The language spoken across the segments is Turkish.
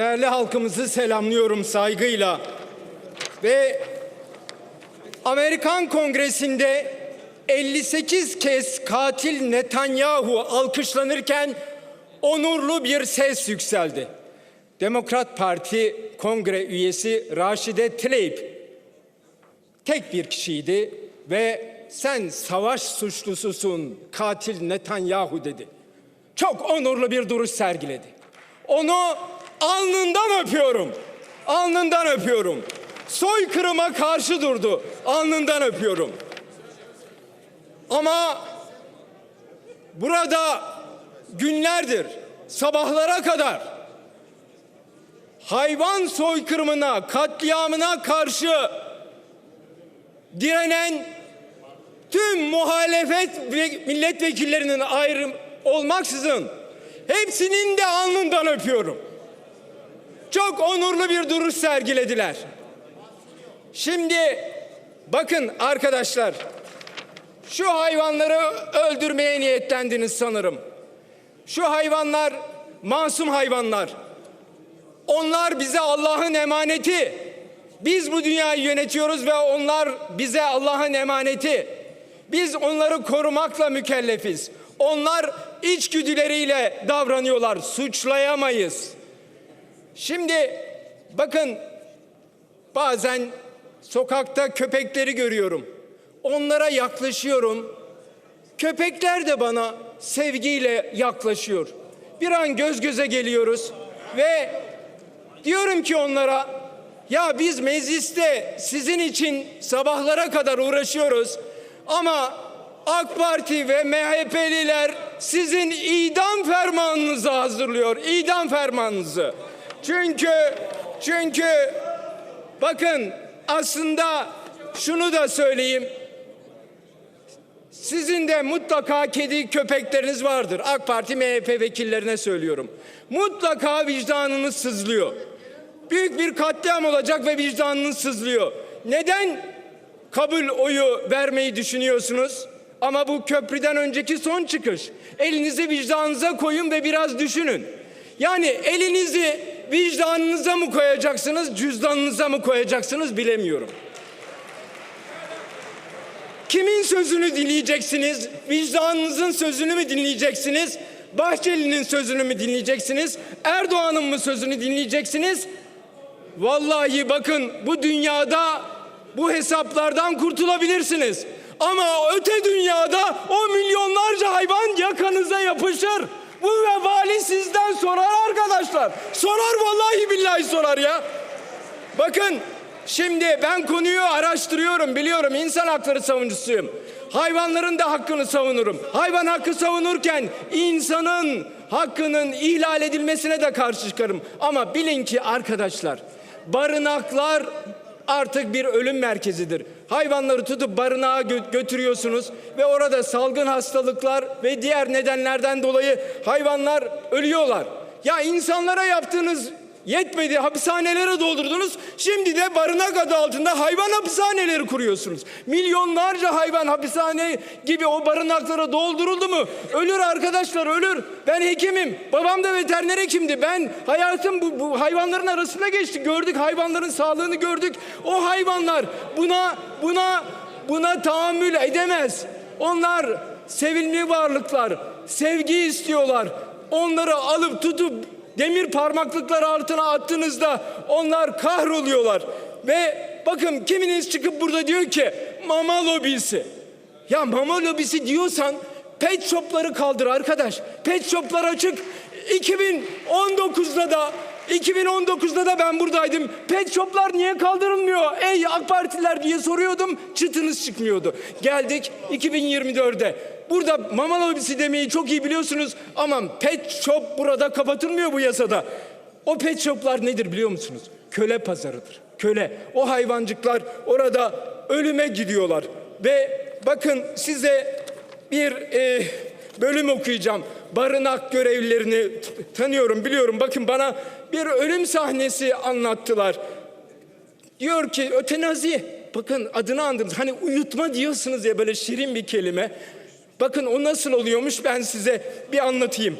Değerli halkımızı selamlıyorum saygıyla. Ve Amerikan Kongresi'nde 58 kez katil Netanyahu alkışlanırken onurlu bir ses yükseldi. Demokrat Parti Kongre üyesi Raşide Tlaib tek bir kişiydi ve sen savaş suçlususun katil Netanyahu dedi. Çok onurlu bir duruş sergiledi. Onu alnından öpüyorum. Alnından öpüyorum. Soykırıma karşı durdu. Alnından öpüyorum. Ama burada günlerdir sabahlara kadar hayvan soykırımına, katliamına karşı direnen tüm muhalefet ve milletvekillerinin ayrım olmaksızın hepsinin de alnından öpüyorum. Çok onurlu bir duruş sergilediler. Şimdi bakın arkadaşlar şu hayvanları öldürmeye niyetlendiniz sanırım. Şu hayvanlar masum hayvanlar. Onlar bize Allah'ın emaneti. Biz bu dünyayı yönetiyoruz ve onlar bize Allah'ın emaneti. Biz onları korumakla mükellefiz. Onlar içgüdüleriyle davranıyorlar. Suçlayamayız. Şimdi bakın bazen sokakta köpekleri görüyorum. Onlara yaklaşıyorum. Köpekler de bana sevgiyle yaklaşıyor. Bir an göz göze geliyoruz ve diyorum ki onlara ya biz mecliste sizin için sabahlara kadar uğraşıyoruz ama AK Parti ve MHP'liler sizin idam fermanınızı hazırlıyor. İdam fermanınızı. Çünkü çünkü bakın aslında şunu da söyleyeyim. Sizin de mutlaka kedi köpekleriniz vardır. AK Parti MHP vekillerine söylüyorum. Mutlaka vicdanınız sızlıyor. Büyük bir katliam olacak ve vicdanınız sızlıyor. Neden kabul oyu vermeyi düşünüyorsunuz? Ama bu köprüden önceki son çıkış. Elinizi vicdanınıza koyun ve biraz düşünün. Yani elinizi vicdanınıza mı koyacaksınız, cüzdanınıza mı koyacaksınız bilemiyorum. Kimin sözünü dinleyeceksiniz? Vicdanınızın sözünü mü dinleyeceksiniz? Bahçeli'nin sözünü mü dinleyeceksiniz? Erdoğan'ın mı sözünü dinleyeceksiniz? Vallahi bakın bu dünyada bu hesaplardan kurtulabilirsiniz. Ama öte dünyada o milyonlarca hayvan yakanıza yapışır. Bu vebali sizden sorar arkadaşlar. Sorar vallahi billahi sorar ya. Bakın şimdi ben konuyu araştırıyorum biliyorum insan hakları savunucusuyum. Hayvanların da hakkını savunurum. Hayvan hakkı savunurken insanın hakkının ihlal edilmesine de karşı çıkarım. Ama bilin ki arkadaşlar barınaklar artık bir ölüm merkezidir. Hayvanları tutup barınağa gö- götürüyorsunuz ve orada salgın hastalıklar ve diğer nedenlerden dolayı hayvanlar ölüyorlar. Ya insanlara yaptığınız yetmedi hapishanelere doldurdunuz. Şimdi de barınak adı altında hayvan hapishaneleri kuruyorsunuz. Milyonlarca hayvan hapishane gibi o barınaklara dolduruldu mu? Ölür arkadaşlar ölür. Ben hekimim. Babam da veteriner hekimdi. Ben hayatım bu, bu hayvanların arasında geçti. Gördük hayvanların sağlığını gördük. O hayvanlar buna buna buna tahammül edemez. Onlar sevimli varlıklar. Sevgi istiyorlar. Onları alıp tutup demir parmaklıklar altına attığınızda onlar kahroluyorlar. Ve bakın kiminiz çıkıp burada diyor ki mama lobisi. Ya mama lobisi diyorsan pet shopları kaldır arkadaş. Pet shoplar açık. 2019'da da 2019'da da ben buradaydım. Pet shoplar niye kaldırılmıyor? Ey AK Partiler diye soruyordum. Çıtınız çıkmıyordu. Geldik 2024'de. Burada mama lobisi demeyi çok iyi biliyorsunuz ama pet shop burada kapatılmıyor bu yasada. O pet shoplar nedir biliyor musunuz? Köle pazarıdır. Köle. O hayvancıklar orada ölüme gidiyorlar. Ve bakın size bir e, bölüm okuyacağım. Barınak görevlilerini tanıyorum biliyorum. Bakın bana bir ölüm sahnesi anlattılar. Diyor ki ötenazi. Bakın adını andım. Hani uyutma diyorsunuz ya böyle şirin bir kelime. Bakın o nasıl oluyormuş ben size bir anlatayım.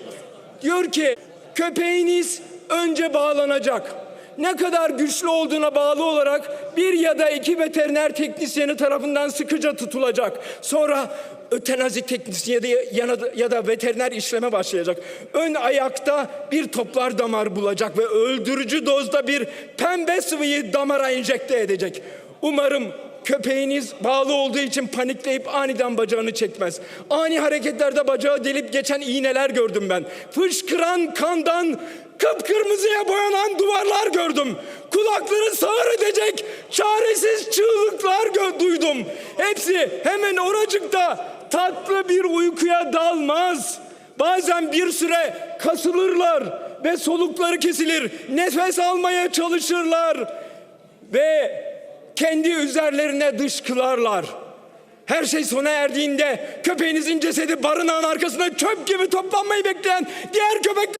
Diyor ki köpeğiniz önce bağlanacak. Ne kadar güçlü olduğuna bağlı olarak bir ya da iki veteriner teknisyeni tarafından sıkıca tutulacak. Sonra ötenazi teknisyeni ya da, ya da veteriner işleme başlayacak. Ön ayakta bir toplar damar bulacak ve öldürücü dozda bir pembe sıvıyı damara enjekte edecek. Umarım köpeğiniz bağlı olduğu için panikleyip aniden bacağını çekmez. Ani hareketlerde bacağı delip geçen iğneler gördüm ben. Fışkıran kandan kıpkırmızıya boyanan duvarlar gördüm. Kulakları sağır edecek çaresiz çığlıklar duydum. Hepsi hemen oracıkta tatlı bir uykuya dalmaz. Bazen bir süre kasılırlar ve solukları kesilir. Nefes almaya çalışırlar ve kendi üzerlerine dışkılarlar. Her şey sona erdiğinde köpeğinizin cesedi barınağın arkasında çöp gibi toplanmayı bekleyen diğer köpek